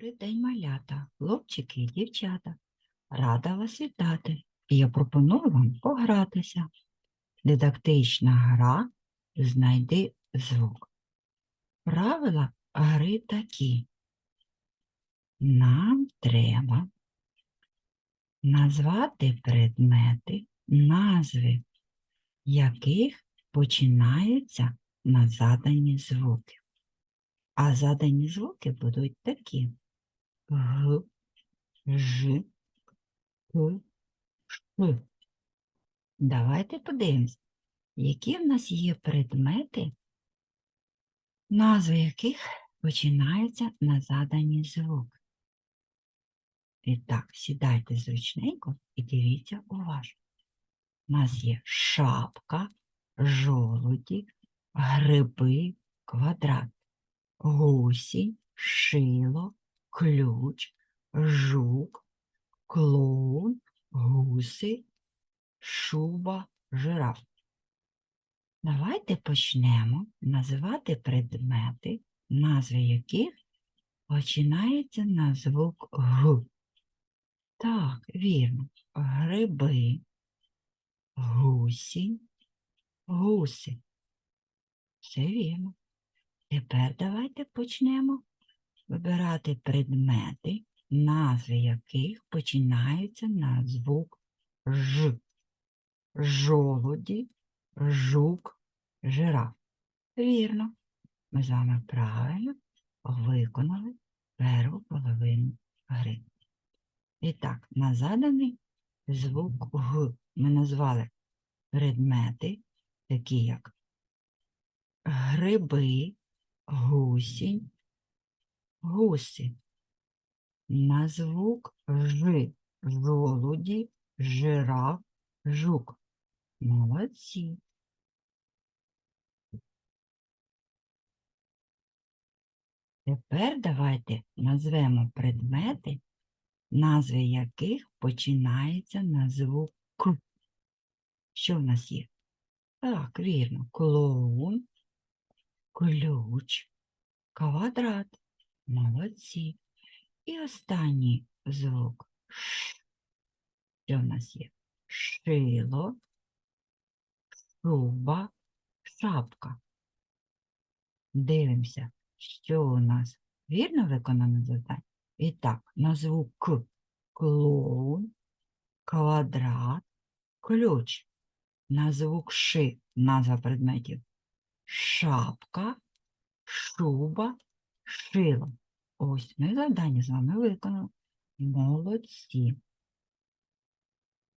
Добрий день, малята, хлопчики і дівчата. Рада вас вітати. І я пропоную вам погратися. Дидактична гра Знайди звук. Правила гри такі. Нам треба назвати предмети, назви яких починаються на задані звуки. А задані звуки будуть такі. Г, Ж, П, Ш. Давайте подивимось, які в нас є предмети, назви яких починаються на задані звуки. І так, сідайте зручненько і дивіться уважно. У нас є шапка, жолуді, гриби, квадрат гусі, шило, ключ, жук, клоун, гуси, шуба, жираф. Давайте почнемо називати предмети, назви яких починаються на звук Г. Так, вірно. Гриби, гусі, гуси. Все вірно. Тепер давайте почнемо вибирати предмети, назви яких починаються на звук Ж. Жолуді, жук, жираф. Вірно, ми з вами правильно виконали перву половину гри. І так, на заданий звук Г ми назвали предмети, такі як гриби, гусінь, гуси. На звук Ж, жолуді, жираф, жук. Молодці. Тепер давайте назвемо предмети, назви яких починаються на звук К. Що в нас є? Так, вірно, клоун, ключ, квадрат. Молодці. І останній звук Ш. Що в нас є? Шило, шуба, шапка. Дивимося, що у нас вірно виконано завдання. І так, на звук К клоун, квадрат, ключ. На звук Ш назва предметів шапка, шуба, шило. Ось ми завдання з вами виконали. Молодці.